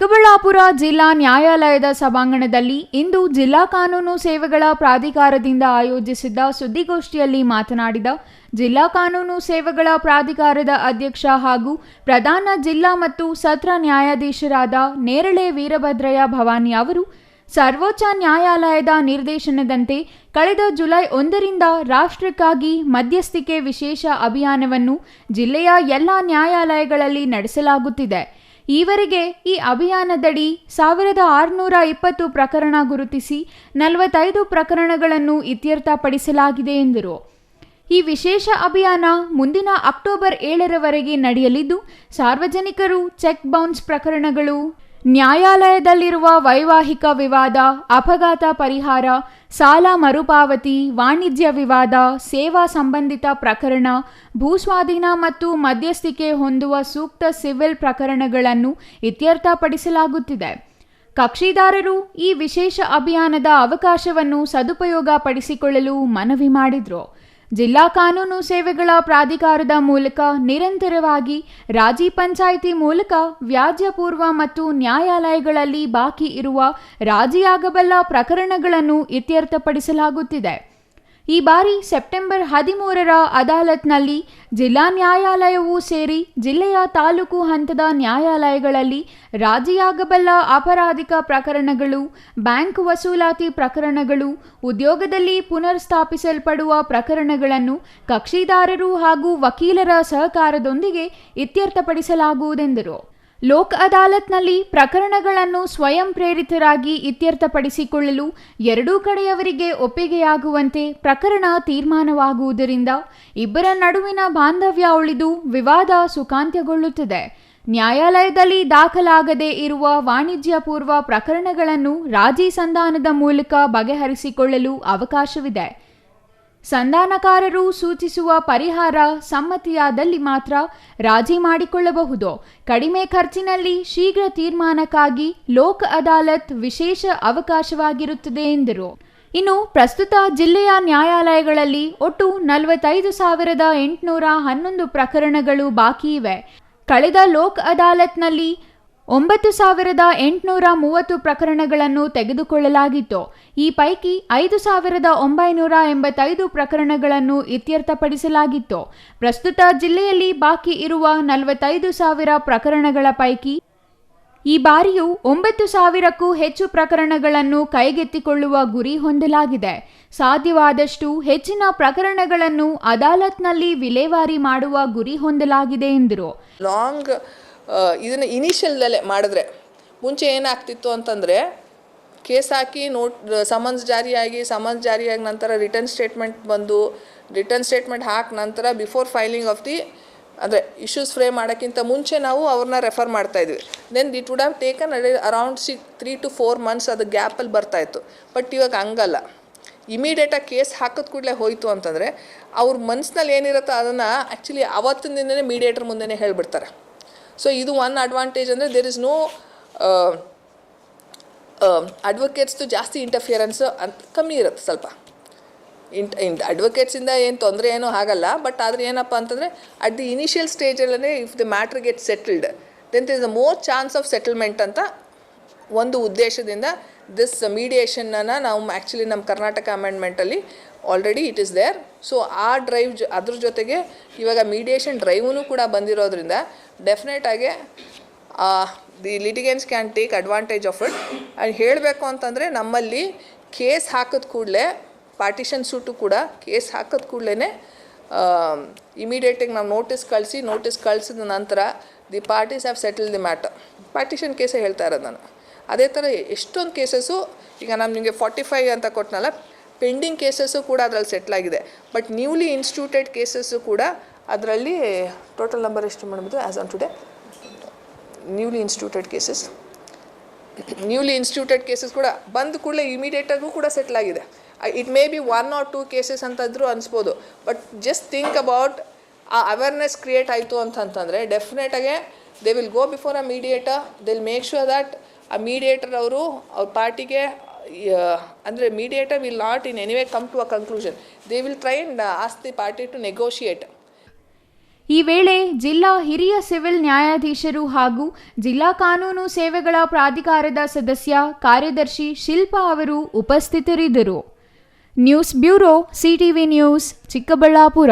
ಚಿಕ್ಕಬಳ್ಳಾಪುರ ಜಿಲ್ಲಾ ನ್ಯಾಯಾಲಯದ ಸಭಾಂಗಣದಲ್ಲಿ ಇಂದು ಜಿಲ್ಲಾ ಕಾನೂನು ಸೇವೆಗಳ ಪ್ರಾಧಿಕಾರದಿಂದ ಆಯೋಜಿಸಿದ್ದ ಸುದ್ದಿಗೋಷ್ಠಿಯಲ್ಲಿ ಮಾತನಾಡಿದ ಜಿಲ್ಲಾ ಕಾನೂನು ಸೇವೆಗಳ ಪ್ರಾಧಿಕಾರದ ಅಧ್ಯಕ್ಷ ಹಾಗೂ ಪ್ರಧಾನ ಜಿಲ್ಲಾ ಮತ್ತು ಸತ್ರ ನ್ಯಾಯಾಧೀಶರಾದ ನೇರಳೆ ವೀರಭದ್ರಯ್ಯ ಭವಾನಿ ಅವರು ಸರ್ವೋಚ್ಚ ನ್ಯಾಯಾಲಯದ ನಿರ್ದೇಶನದಂತೆ ಕಳೆದ ಜುಲೈ ಒಂದರಿಂದ ರಾಷ್ಟ್ರಕ್ಕಾಗಿ ಮಧ್ಯಸ್ಥಿಕೆ ವಿಶೇಷ ಅಭಿಯಾನವನ್ನು ಜಿಲ್ಲೆಯ ಎಲ್ಲ ನ್ಯಾಯಾಲಯಗಳಲ್ಲಿ ನಡೆಸಲಾಗುತ್ತಿದೆ. ಈವರೆಗೆ ಈ ಅಭಿಯಾನದಡಿ ಸಾವಿರದ ಆರುನೂರ ಇಪ್ಪತ್ತು ಪ್ರಕರಣ ಗುರುತಿಸಿ ನಲವತ್ತೈದು ಪ್ರಕರಣಗಳನ್ನು ಇತ್ಯರ್ಥಪಡಿಸಲಾಗಿದೆ ಎಂದರು. ಈ ವಿಶೇಷ ಅಭಿಯಾನ ಮುಂದಿನ ಅಕ್ಟೋಬರ್ ಏಳರವರೆಗೆ ನಡೆಯಲಿದ್ದು, ಸಾರ್ವಜನಿಕರು ಚೆಕ್ ಬೌನ್ಸ್ ಪ್ರಕರಣಗಳು ನ್ಯಾಯಾಲಯದಲ್ಲಿರುವ ವೈವಾಹಿಕ ವಿವಾದ, ಅಪಘಾತ ಪರಿಹಾರ, ಸಾಲ ಮರುಪಾವತಿ, ವಾಣಿಜ್ಯ ವಿವಾದ, ಸೇವಾ ಸಂಬಂಧಿತ ಪ್ರಕರಣ, ಭೂಸ್ವಾಧೀನ ಮತ್ತು ಮಧ್ಯಸ್ಥಿಕೆ ಹೊಂದುವ ಸೂಕ್ತ ಸಿವಿಲ್ ಪ್ರಕರಣಗಳನ್ನು ಇತ್ಯರ್ಥಪಡಿಸಲಾಗುತ್ತಿದೆ. ಕಕ್ಷಿದಾರರು ಈ ವಿಶೇಷ ಅಭಿಯಾನದ ಅವಕಾಶವನ್ನು ಸದುಪಯೋಗ ಪಡಿಸಿಕೊಳ್ಳಲು ಮನವಿ ಮಾಡಿದರು. ಜಿಲ್ಲಾ ಕಾನೂನು ಸೇವೆಗಳ ಪ್ರಾಧಿಕಾರದ ಮೂಲಕ ನಿರಂತರವಾಗಿ ರಾಜಿ ಪಂಚಾಯಿತಿ ಮೂಲಕ ವ್ಯಾಜ್ಯಪೂರ್ವ ಮತ್ತು ನ್ಯಾಯಾಲಯಗಳಲ್ಲಿ ಬಾಕಿ ಇರುವ ರಾಜಿಯಾಗಬಲ್ಲ ಪ್ರಕರಣಗಳನ್ನು ಇತ್ಯರ್ಥಪಡಿಸಲಾಗುತ್ತಿದೆ. ಈ ಬಾರಿ ಸೆಪ್ಟೆಂಬರ್ ಹದಿಮೂರರ ಅದಾಲತ್ನಲ್ಲಿ ಜಿಲ್ಲಾ ನ್ಯಾಯಾಲಯವೂ ಸೇರಿ ಜಿಲ್ಲೆಯ ತಾಲೂಕು ಹಂತದ ನ್ಯಾಯಾಲಯಗಳಲ್ಲಿ ರಾಜಿಯಾಗಬಲ್ಲ ಅಪರಾಧಿಕ ಪ್ರಕರಣಗಳು, ಬ್ಯಾಂಕ್ ವಸೂಲಾತಿ ಪ್ರಕರಣಗಳು, ಉದ್ಯೋಗದಲ್ಲಿ ಪುನರ್ ಸ್ಥಾಪಿಸಲ್ಪಡುವ ಪ್ರಕರಣಗಳನ್ನು ಕಕ್ಷಿದಾರರು ಹಾಗೂ ವಕೀಲರ ಸಹಕಾರದೊಂದಿಗೆ ಇತ್ಯರ್ಥಪಡಿಸಲಾಗುವುದೆಂದರು. ಲೋಕ್ ಅದಾಲತ್ನಲ್ಲಿ ಪ್ರಕರಣಗಳನ್ನು ಸ್ವಯಂ ಪ್ರೇರಿತರಾಗಿ ಇತ್ಯರ್ಥಪಡಿಸಿಕೊಳ್ಳಲು ಎರಡೂ ಕಡೆಯವರಿಗೆ ಒಪ್ಪಿಗೆಯಾಗುವಂತೆ ಪ್ರಕರಣ ತೀರ್ಮಾನವಾಗುವುದರಿಂದ ಇಬ್ಬರ ನಡುವಿನ ಬಾಂಧವ್ಯ ಉಳಿದು ವಿವಾದ ಸುಖಾಂತ್ಯಗೊಳ್ಳುತ್ತದೆ. ನ್ಯಾಯಾಲಯದಲ್ಲಿ ದಾಖಲಾಗದೇ ಇರುವ ವಾಣಿಜ್ಯ ಪೂರ್ವ ಪ್ರಕರಣಗಳನ್ನು ರಾಜಿ ಸಂಧಾನದ ಮೂಲಕ ಬಗೆಹರಿಸಿಕೊಳ್ಳಲು ಅವಕಾಶವಿದೆ. ಸಂಧಾನಕಾರರು ಸೂಚಿಸುವ ಪರಿಹಾರ ಸಮ್ಮತಿಯಾದಲ್ಲಿ ಮಾತ್ರ ರಾಜಿ ಮಾಡಿಕೊಳ್ಳಬಹುದು. ಕಡಿಮೆ ಖರ್ಚಿನಲ್ಲಿ ಶೀಘ್ರ ತೀರ್ಮಾನಕ್ಕಾಗಿ ಲೋಕ್ ಅದಾಲತ್ ವಿಶೇಷ ಅವಕಾಶವಾಗಿರುತ್ತದೆ ಎಂದರು. ಇನ್ನು ಪ್ರಸ್ತುತ ಜಿಲ್ಲೆಯ ನ್ಯಾಯಾಲಯಗಳಲ್ಲಿ ಒಟ್ಟು ನಲವತ್ತೈದು ಸಾವಿರದ ಎಂಟುನೂರ ಹನ್ನೊಂದು ಪ್ರಕರಣಗಳು ಬಾಕಿ ಇವೆ. ಕಳೆದ ಲೋಕ್ ಅದಾಲತ್ನಲ್ಲಿ ಒಂಬತ್ತು ಸಾವಿರದ ಎಂಟುನೂರ ಮೂವತ್ತು ಪ್ರಕರಣಗಳನ್ನು ತೆಗೆದುಕೊಳ್ಳಲಾಗಿತ್ತು. ಈ ಪೈಕಿ ಐದು ಸಾವಿರದ ಒಂಬೈನೂರ ಎಂಬತ್ತೈದು ಪ್ರಕರಣಗಳನ್ನು ಇತ್ಯರ್ಥಪಡಿಸಲಾಗಿತ್ತು. ಪ್ರಸ್ತುತ ಜಿಲ್ಲೆಯಲ್ಲಿ ಬಾಕಿ ಇರುವ ನಲವತ್ತೈದು ಸಾವಿರ ಪ್ರಕರಣಗಳ ಪೈಕಿ ಈ ಬಾರಿಯೂ ಒಂಬತ್ತು ಸಾವಿರಕ್ಕೂ ಹೆಚ್ಚು ಪ್ರಕರಣಗಳನ್ನು ಕೈಗೆತ್ತಿಕೊಳ್ಳುವ ಗುರಿ ಹೊಂದಲಾಗಿದೆ. ಸಾಧ್ಯವಾದಷ್ಟು ಹೆಚ್ಚಿನ ಪ್ರಕರಣಗಳನ್ನು ಅದಾಲತ್ನಲ್ಲಿ ವಿಲೇವಾರಿ ಮಾಡುವ ಗುರಿ ಹೊಂದಲಾಗಿದೆ ಎಂದರು. ಲಾಂಗ್ ಇದನ್ನು ಇನಿಷಿಯಲ್ದಲ್ಲೇ ಮಾಡಿದ್ರೆ, ಮುಂಚೆ ಏನಾಗ್ತಿತ್ತು ಅಂತಂದರೆ, ಕೇಸ್ ಹಾಕಿ ನೋಟ್, ಸಮನ್ಸ್ ಜಾರಿಯಾಗಿ ಸಮನ್ಸ್ ಜಾರಿಯಾಗಿ ನಂತರ ರಿಟರ್ನ್ ಸ್ಟೇಟ್ಮೆಂಟ್ ಬಂದು, ರಿಟರ್ನ್ ಸ್ಟೇಟ್ಮೆಂಟ್ ಹಾಕಿ ನಂತರ ಬಿಫೋರ್ ಫೈಲಿಂಗ್ ಆಫ್ ದಿ, ಅಂದರೆ ಇಶ್ಯೂಸ್ ಫ್ರೇ ಮಾಡೋಕ್ಕಿಂತ ಮುಂಚೆ ನಾವು ಅವ್ರನ್ನ ರೆಫರ್ ಮಾಡ್ತಾಯಿದ್ವಿ then it would have taken around say three to four months ಅದು ಗ್ಯಾಪಲ್ಲಿ ಬರ್ತಾಯಿತ್ತು ಬಟ್ ಇವಾಗ ಹಂಗಲ್ಲ. ಇಮಿಡಿಯೇಟಾಗಿ ಕೇಸ್ ಹಾಕಿದ ಕೂಡಲೇ ಹೋಯಿತು ಅಂತಂದರೆ, ಅವ್ರ ಮನಸ್ಸಿನಲ್ಲಿ ಏನಿರುತ್ತೋ ಅದನ್ನು ಆ್ಯಕ್ಚುಲಿ ಅವತ್ತಿನ ದಿನವೇ ಮೀಡಿಯೇಟರ್ ಮುಂದೆನೇ ಹೇಳಿಬಿಡ್ತಾರೆ. ಸೊ ಇದು ಒನ್ ಅಡ್ವಾಂಟೇಜ್ ಅಂದರೆ ದೇರ್ ಇಸ್ ನೋ ಅಡ್ವೊಕೇಟ್ಸ್ದು ಜಾಸ್ತಿ ಇಂಟರ್ಫಿಯರೆನ್ಸ್ ಅಂತ ಕಮ್ಮಿ ಇರುತ್ತೆ ಸ್ವಲ್ಪ. ಇಂಟ್ ಇಂಟ್ ಅಡ್ವೊಕೇಟ್ಸಿಂದ ಏನು ತೊಂದರೆ ಏನೂ ಆಗಲ್ಲ ಬಟ್ ಆದರೆ ಏನಪ್ಪ ಅಂತಂದರೆ at the initial ಸ್ಟೇಜಲ್ಲೇ if the matter get settled then a more chance of settlement ಅಂತ ಒಂದು ಉದ್ದೇಶದಿಂದ ದಿಸ್ ಮೀಡಿಯೇಷನ್ನ ನಾವು ಆ್ಯಕ್ಚುಲಿ ನಮ್ಮ Karnataka ಅಮೆಂಡ್ಮೆಂಟಲ್ಲಿ already it is there so ಆ ಡ್ರೈವ್ ಜೊ, ಅದ್ರ ಜೊತೆಗೆ ಇವಾಗ ಮೀಡಿಯೇಷನ್ ಡ್ರೈವೂ ಕೂಡ ಬಂದಿರೋದ್ರಿಂದ ಡೆಫಿನೆಟಾಗಿ the litigants can take advantage of it and ಹೇಳಬೇಕು ಅಂತಂದರೆ ನಮ್ಮಲ್ಲಿ ಕೇಸ್ ಹಾಕಿದ ಕೂಡಲೇ ಪಾರ್ಟಿಷನ್ ಸೂಟು ಕೂಡ ಕೇಸ್ ಹಾಕಿದ ಕೂಡಲೇ ಇಮಿಡಿಯೇಟಾಗಿ ನಾವು ನೋಟಿಸ್ ಕಳಿಸಿ ನೋಟಿಸ್ ಕಳಿಸಿದ ನಂತರ the parties have settle the matter partition ಕೇಸೇ ಹೇಳ್ತಾ ಇರೋದು ನಾನು. ಅದೇ ಥರ ಎಷ್ಟೊಂದು ಕೇಸಸ್ಸು ಈಗ ನಾನು ನಿಮಗೆ ಫಾರ್ಟಿ ಫೈವ್ ಅಂತ ಕೊಟ್ಟನಲ್ಲ ಪೆಂಡಿಂಗ್ ಕೇಸಸ್ಸು ಕೂಡ ಅದರಲ್ಲಿ ಸೆಟ್ಲ್ ಆಗಿದೆ. ಬಟ್ ನ್ಯೂಲಿ ಇನ್ಸ್ಟಿಟ್ಯೂಟೆಡ್ ಕೇಸಸ್ಸು ಕೂಡ ಅದರಲ್ಲಿ ಟೋಟಲ್ ನಂಬರ್ ಎಷ್ಟು ಮಾಡ್ಬೋದು as on today newly instituted cases newly instituted cases ಕೂಡ ಬಂದ ಕೂಡಲೇ ಇಮಿಡಿಯೇಟಾಗೂ ಕೂಡ ಸೆಟ್ಲ್ ಆಗಿದೆ. It may be one or two cases ಅಂತಾದರೂ ಅನಿಸ್ಬೋದು. ಬಟ್ ಜಸ್ಟ್ ಥಿಂಕ್ ಅಬೌಟ್ ಆ ಅವೇರ್ನೆಸ್ ಕ್ರಿಯೇಟ್ ಆಯಿತು ಅಂತಂತಂದರೆ ಡೆಫಿನೆಟಾಗೆ they will go before a mediator they will make sure that ಆ ಮೀಡಿಯೇಟರ್ ಅವರು ಅವ್ರ ಪಾರ್ಟಿಗೆ ಅಂದರೆ mediator will not in anyway come to a conclusion they will try and ask the party to negotiate ಈ ವೇಳೆ ಜಿಲ್ಲಾ ಹಿರಿಯ ಸಿವಿಲ್ ನ್ಯಾಯಾಧೀಶರು ಹಾಗೂ ಜಿಲ್ಲಾ ಕಾನೂನು ಸೇವೆಗಳ ಪ್ರಾಧಿಕಾರದ ಸದಸ್ಯ ಕಾರ್ಯದರ್ಶಿ ಶಿಲ್ಪಾ ಅವರು ಉಪಸ್ಥಿತರಿದ್ದರು. News bureau, CTV news, Chikkaballapur.